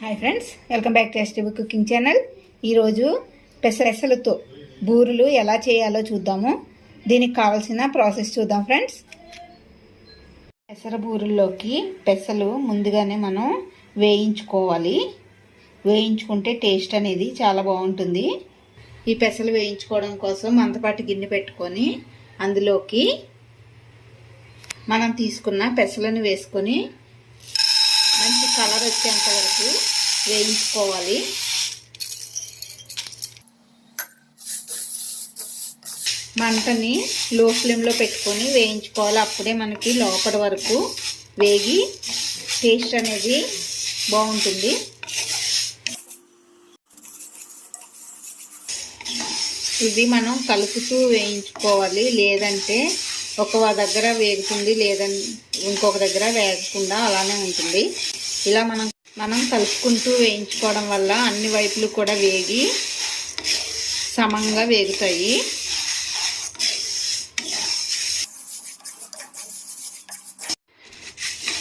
Hi friends welcome back to STV cooking channel. ఈరోజు పెసరెసలతో బూరెలు ఎలా చేయాలో చూద్దాము. దీనికి కావాల్సిన ప్రాసెస్ చూద్దాం ఫ్రెండ్స్. పెసర బూరెల్లోకి పెసలు ముందుగానే మనం వేయించుకోవాలి. వేయించుకుంటే టేస్ట్ అనేది చాలా బాగుంటుంది. ఈ పెసలు వేయించుకోవడం కోసం మందపాటి గిన్నె పెట్టుకొని అందులోకి మనం తీసుకున్న పెసలను వేసుకొని కలర్ వచ్చేంత వరకు వేయించుకోవాలి. మంటని లో ఫ్లేమ్లో పెట్టుకొని వేయించుకోవాలి. అప్పుడే మనకి లోపల వరకు వేగి టేస్ట్ అనేది బాగుంటుంది. ఇది మనం కలుపుతూ వేయించుకోవాలి. లేదంటే ఒక దగ్గర వేగుతుంది లేదంటే ఇంకొక దగ్గర వేగకుండా అలానే ఉంటుంది. ఇలా మనం మనం కలుపుకుంటూ వేయించుకోవడం వల్ల అన్ని వైపులు కూడా వేగి సమంగా వేగుతాయి.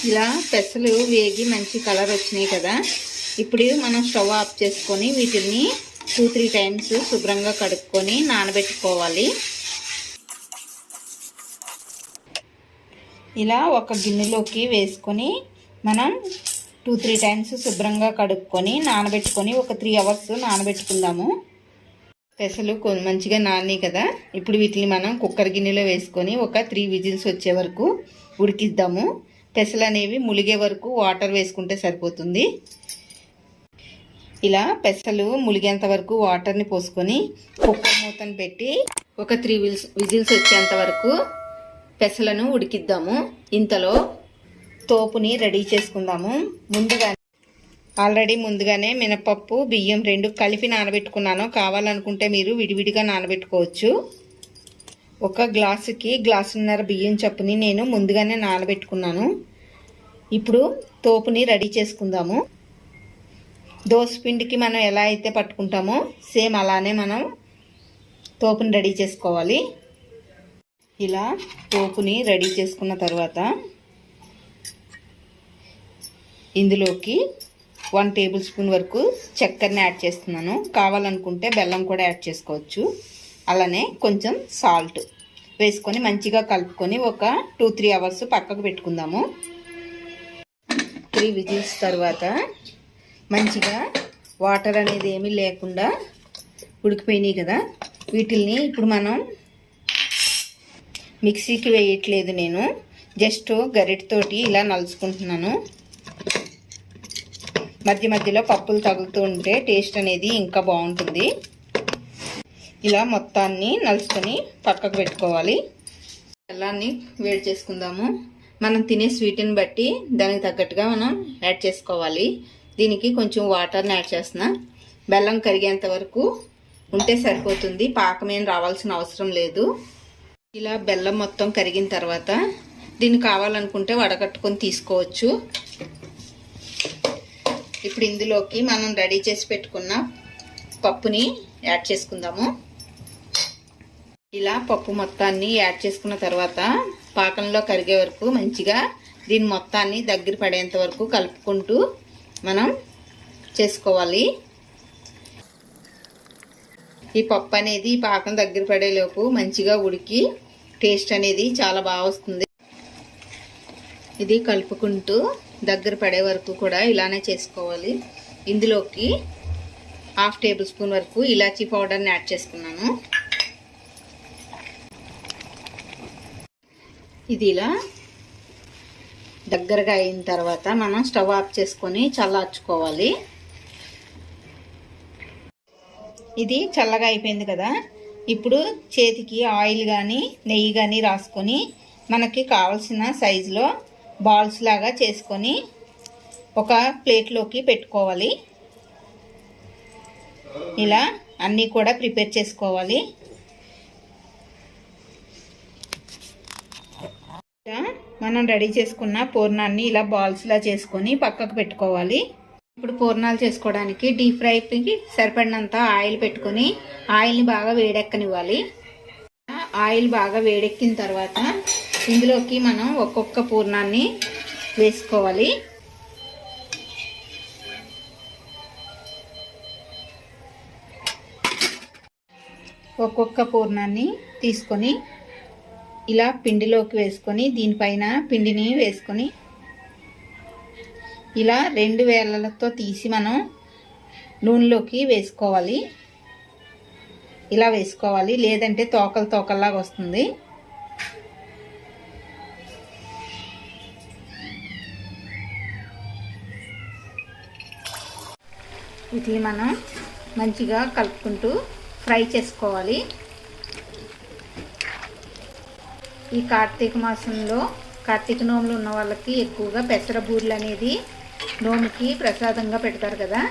ఇలా పెసలు వేగి మంచి కలర్ వచ్చినాయి కదా. ఇప్పుడు మనం స్టవ్ ఆఫ్ చేసుకొని వీటిని టూ త్రీ టైమ్స్ శుభ్రంగా కడుక్కొని నానబెట్టుకోవాలి. ఇలా ఒక గిన్నెలోకి వేసుకొని మనం టూ త్రీ టైమ్స్ శుభ్రంగా కడుక్కొని నానబెట్టుకొని ఒక త్రీ అవర్స్ నానబెట్టుకుందాము. పెసలు కొ- మంచిగా నాని కదా. ఇప్పుడు వీటిని మనం కుక్కర్ గిన్నెలో వేసుకొని ఒక త్రీ విజిల్స్ వచ్చే వరకు ఉడికిద్దాము. పెసలు అనేవి ములిగే వరకు వాటర్ వేసుకుంటే సరిపోతుంది. ఇలా పెసలు ములిగేంత వరకు వాటర్ని పోసుకొని కుక్కర్ మూతను పెట్టి ఒక త్రీ విజిల్స్ వచ్చేంత వరకు పెసలను ఉడికిద్దాము. ఇంతలో తోపుని రెడీ చేసుకుందాము. ముందుగా ఆల్రెడీ ముందుగానే మినపప్పు బియ్యం రెండు కలిపి నానబెట్టుకున్నాను. కావాలనుకుంటే మీరు విడివిడిగా నానబెట్టుకోవచ్చు. ఒక గ్లాసుకి గ్లాసున్నర బియ్యం చప్పుని నేను ముందుగానే నానబెట్టుకున్నాను. ఇప్పుడు తోపుని రెడీ చేసుకుందాము. పిండికి మనం ఎలా అయితే పట్టుకుంటామో సేమ్ అలానే మనం తోపుని రెడీ చేసుకోవాలి. ఇలా తోపుని రెడీ చేసుకున్న తర్వాత ఇందులోకి వన్ టేబుల్ స్పూన్ వరకు చక్కెరని యాడ్ చేస్తున్నాను. కావాలనుకుంటే బెల్లం కూడా యాడ్ చేసుకోవచ్చు. అలానే కొంచెం సాల్ట్ వేసుకొని మంచిగా కలుపుకొని ఒక టూ త్రీ అవర్స్ పక్కకు పెట్టుకుందాము. త్రీ విజిల్స్ తర్వాత మంచిగా వాటర్ అనేది ఏమీ లేకుండా ఉడికిపోయినాయి కదా. వీటిల్ని ఇప్పుడు మనం మిక్సీకి వేయట్లేదు నేను. జస్ట్ గరిటతోటి ఇలా నలుచుకుంటున్నాను. మధ్య మధ్యలో పప్పులు తగులుతూ ఉంటే టేస్ట్ అనేది ఇంకా బాగుంటుంది. ఇలా మొత్తాన్ని నలుచుకొని పక్కకు పెట్టుకోవాలి. బెల్లాన్ని వేడి చేసుకుందాము. మనం తినే స్వీట్ని బట్టి దానికి తగ్గట్టుగా మనం యాడ్ చేసుకోవాలి. దీనికి కొంచెం వాటర్ని యాడ్ చేస్తున్నా. బెల్లం కరిగేంత వరకు ఉంటే సరిపోతుంది. పాకమేం రావాల్సిన అవసరం లేదు. ఇలా బెల్లం మొత్తం కరిగిన తర్వాత దీన్ని కావాలనుకుంటే వడగట్టుకొని తీసుకోవచ్చు. ఇప్పుడు ఇందులోకి మనం రెడీ చేసి పెట్టుకున్న పప్పుని యాడ్ చేసుకుందాము. ఇలా పప్పు మొత్తాన్ని యాడ్ చేసుకున్న తర్వాత పాకంలో కరిగే వరకు మంచిగా దీని మొత్తాన్ని దగ్గర పడేంత వరకు కలుపుకుంటూ మనం చేసుకోవాలి. ఈ పప్పు అనేది ఈ పాకం దగ్గర పడేలోపు మంచిగా ఉడికి టేస్ట్ అనేది చాలా బాగా వస్తుంది. ఇది కలుపుకుంటూ దగ్గర పడే వరకు కూడా ఇలానే చేసుకోవాలి. ఇందులోకి హాఫ్ టేబుల్ స్పూన్ వరకు ఇలాచీ పౌడర్ని యాడ్ చేసుకున్నాను. ఇది ఇలా దగ్గరగా అయిన తర్వాత మనం స్టవ్ ఆఫ్ చేసుకొని చల్లార్చుకోవాలి. ఇది చల్లగా అయిపోయింది కదా. ఇప్పుడు చేతికి ఆయిల్ కానీ నెయ్యి కానీ రాసుకొని మనకి కావలసిన సైజులో బాల్స్ లాగా చేసుకొని ఒక ప్లేట్లోకి పెట్టుకోవాలి. ఇలా అన్నీ కూడా ప్రిపేర్ చేసుకోవాలి. ఇలా మనం రెడీ చేసుకున్న పూర్ణాన్ని ఇలా బాల్స్లా చేసుకొని పక్కకు పెట్టుకోవాలి. ఇప్పుడు పూర్ణాలు చేసుకోవడానికి డీప్ ఫ్రైకి సరిపడినంత ఆయిల్ పెట్టుకొని ఆయిల్ని బాగా వేడెక్కనివ్వాలి. ఆయిల్ బాగా వేడెక్కిన తర్వాత ఇందులోకి మనం ఒక్కొక్క పూర్ణాన్ని వేసుకోవాలి. ఒక్కొక్క పూర్ణాన్ని తీసుకొని ఇలా పిండిలోకి వేసుకొని దీనిపైన పిండిని వేసుకొని ఇలా రెండు వేలతో తీసి మనం నూనెలోకి వేసుకోవాలి. ఇలా వేసుకోవాలి. లేదంటే తోకలు తోకల్లాగా వస్తుంది. వీటిని మనం మంచిగా కలుపుకుంటూ ఫ్రై చేసుకోవాలి. ఈ కార్తీక మాసంలో కార్తీక నోములు ఉన్న వాళ్ళకి ఎక్కువగా పెసర బూరెలు అనేది నోముకి ప్రసాదంగా పెడతారు కదా.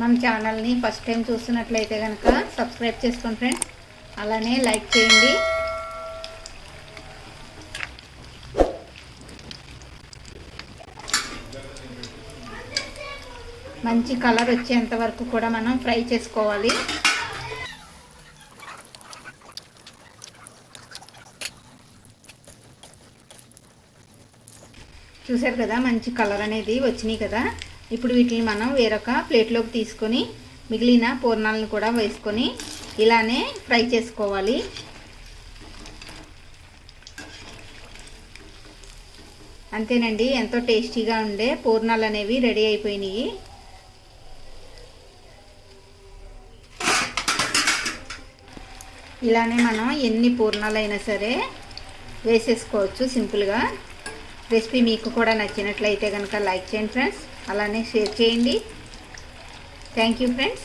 మన ఛానల్ని ఫస్ట్ టైం చూస్తున్నట్లయితే కనుక సబ్స్క్రైబ్ చేసుకోండి ఫ్రెండ్స్. అలానే లైక్ చేయండి. మంచి కలర్ వచ్చేంత వరకు కూడా మనం ఫ్రై చేసుకోవాలి. చూసారు కదా మంచి కలర్ అనేది వచ్చినాయి కదా. ఇప్పుడు వీటిని మనం వేరొక ప్లేట్లోకి తీసుకొని మిగిలిన పూర్ణాలను కూడా వేసుకొని ఇలానే ఫ్రై చేసుకోవాలి. అంతేనండి ఎంతో టేస్టీగా ఉండే పూర్ణాలు అనేవి రెడీ అయిపోయినాయి. ఇలానే మనం ఎన్ని పూర్ణాలైనా సరే వేసేసుకోవచ్చు సింపుల్గా. రెసిపీ మీకు కూడా నచ్చినట్లయితే కనుక లైక్ చేయండి ఫ్రెండ్స్. అలానే షేర్ చేయండి. Thank you friends.